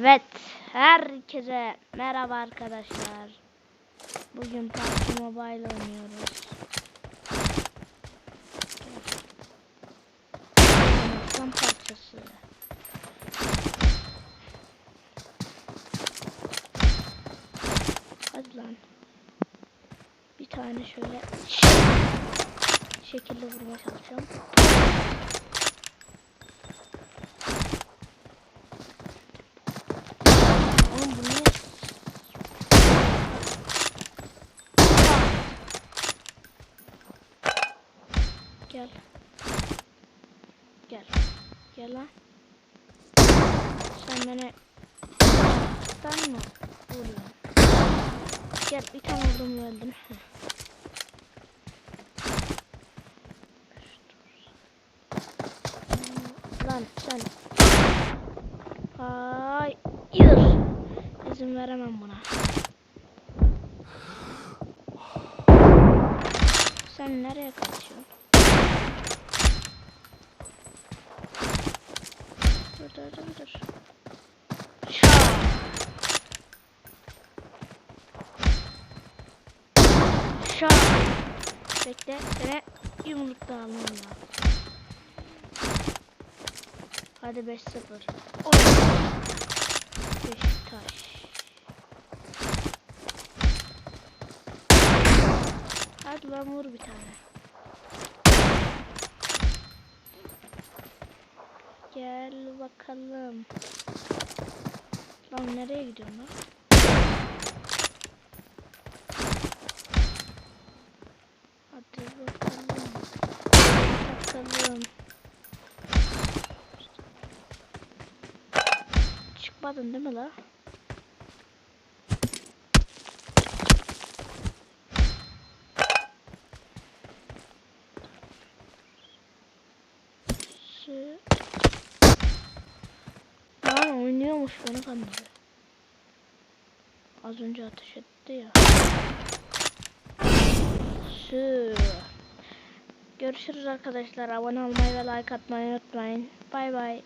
Evet, herkese merhaba arkadaşlar. Bugün PUBG Mobile oynuyoruz. Aslan parçası. Hadi lan. Bir tane şöyle şekilde vurmaya çalışacağım. Gel. Gel. Gel lan. Sen beni sen mi vuruyorsun? Gel bir tane vurdum öldüm. Lan sen. Hayır. İzin veremem buna. Sen nereye kaçıyorsun? Şaa. Şaa. Bekle seni yumrukta almam lazım. Hadi 5-0. Oy. Beşiktaş. Hadi lan vur bir tane. Gel bakalım. Lan nereye gidiyorsun lan? Hadi bakalım. Bakalım. Çıkmadın değil mi la? Şu... Lan oynuyormuş beni kandırdı. Az önce ateş etti ya. Şu. Görüşürüz arkadaşlar. Abone olmayı ve like atmayı unutmayın. Bay bay.